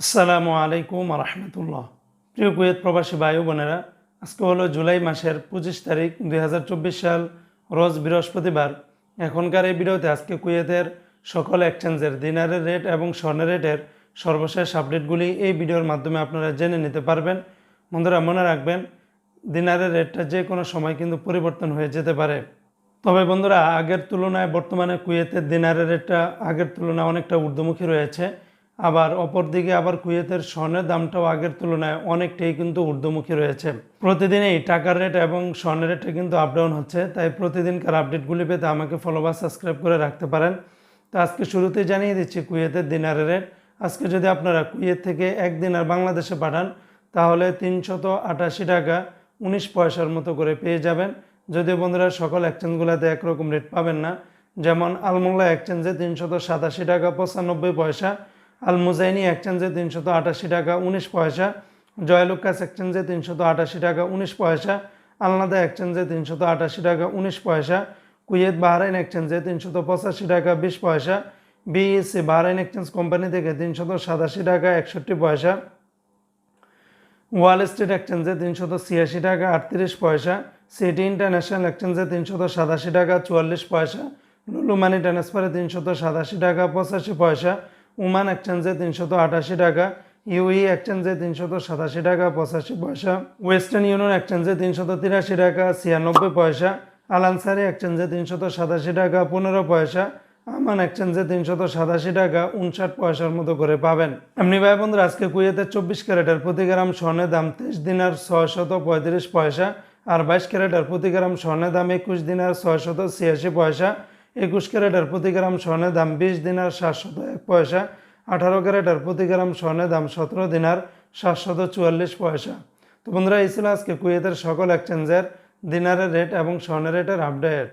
আসসালামু আলাইকুম রহমতুল্লাহ প্রিয় কুয়েত প্রবাসী ও বোনেরা, আজকে হলো জুলাই মাসের পঁচিশ তারিখ দুই হাজার চব্বিশ সাল, রোজ বৃহস্পতিবার। এখনকার এই ভিডিওতে আজকে কুয়েতের সকল এক্সচেঞ্জের দিনারের রেট এবং স্বর্ণের রেটের সর্বশেষ আপডেটগুলি এই ভিডিওর মাধ্যমে আপনারা জেনে নিতে পারবেন। বন্ধুরা, মনে রাখবেন, দিনারের রেটটা যে কোনো সময় কিন্তু পরিবর্তন হয়ে যেতে পারে। তবে বন্ধুরা, আগের তুলনায় বর্তমানে কুয়েতের দিনারের রেটটা আগের তুলনায় অনেকটা ঊর্ধ্বমুখী রয়েছে। আবার অপরদিকে আবার কুয়েতের স্বর্ণের দামটাও আগের তুলনায় অনেকটাই কিন্তু ঊর্ধ্বমুখী রয়েছে। প্রতিদিনই টাকার রেট এবং স্বর্ণের রেটটা কিন্তু আপডাউন হচ্ছে, তাই প্রতিদিনকার আপডেটগুলি পেতে আমাকে ফলো বা সাবস্ক্রাইব করে রাখতে পারেন। তো আজকে শুরুতেই জানিয়ে দিচ্ছি কুয়েতের দিনারের রেট আজকে যদি আপনারা কুয়েত থেকে এক দিনার বাংলাদেশে পাঠান, তাহলে তিনশত আটাশি টাকা উনিশ পয়সার মতো করে পেয়ে যাবেন। যদিও বন্ধুরা, সকল এক্সচেঞ্জগুলোতে একরকম রেট পাবেন না। যেমন আলমোংলা এক্সচেঞ্জে তিনশত সাতাশি টাকা পঁচানব্বই পয়সা আল মুজাইনি এক্সচেঞ্জে তিনশত আটাশি টাকা, উনিশ পয়সা। জয়লুকাস এক্সচেঞ্জে তিনশত আটাশি টাকা, উনিশ পয়সা। আলনাদা এক্সচেঞ্জে তিনশত আটাশি টাকা, উনিশ পয়সা। কুয়েত বাহরাইন এক্সচেঞ্জে তিনশত পঁচাশি টাকা, বিশ পয়সা। বিএসসি বাহরাইন এক্সচেঞ্জ কোম্পানি থেকে তিনশত সাতাশি টাকা, একষট্টি পয়সা। ওয়াল স্ট্রিট এক্সচেঞ্জে তিনশত ছিয়াশি টাকা, আটত্রিশ পয়সা। সিটি ইন্টারন্যাশনাল এক্সচেঞ্জে তিনশত সাতাশি টাকা, চুয়াল্লিশ পয়সা। লুলু মানি ট্রান্সফারে তিনশত সাতাশি টাকা, পঁচাশি পয়সা। উমান এক্সচেঞ্জে তিনশত আটাশি টাকা, ইউই এক্সচেঞ্জে তিনশত সাতাশি টাকা, পঁচাশি পয়সা, ওয়েস্টার্ন ইউনিয়ন এক্সচেঞ্জে তিনশত তিরাশি টাকা, ছিয়ানব্বই পয়সা, আলানসারি এক্সচেঞ্জে তিনশত সাতাশি টাকা, পনেরো পয়সা, আমান এক্সচেঞ্জে তিনশত সাতাশি টাকা, উনষাট পয়সার মতো করে পাবেন। এমনি ভাই বন্ধুরা, আজকে কুয়েতের চব্বিশ ক্যারেটের প্রতি গ্রাম স্বর্ণের দাম তেইশ দিনার ছয়শত পঁয়ত্রিশ পয়সা আর বাইশ ক্যারেটের প্রতি গ্রাম স্বর্ণের দাম একুশ দিনার ছয়শত ছিয়াশি পয়সা। একুশ ক্যারেটের প্রতি গ্রাম স্বর্ণের দাম বিশ দিনার সাতশত পয়সা, আঠারো ক্যারেটের প্রতি গ্রাম স্বর্ণের দাম সতেরো দিনার সাতশত চুয়াল্লিশ পয়সা। তো বন্ধুরা, এই ছিল আজকে কুয়েতের সকল এক্সচেঞ্জের দিনারের রেট এবং স্বর্ণের রেটের আপডেট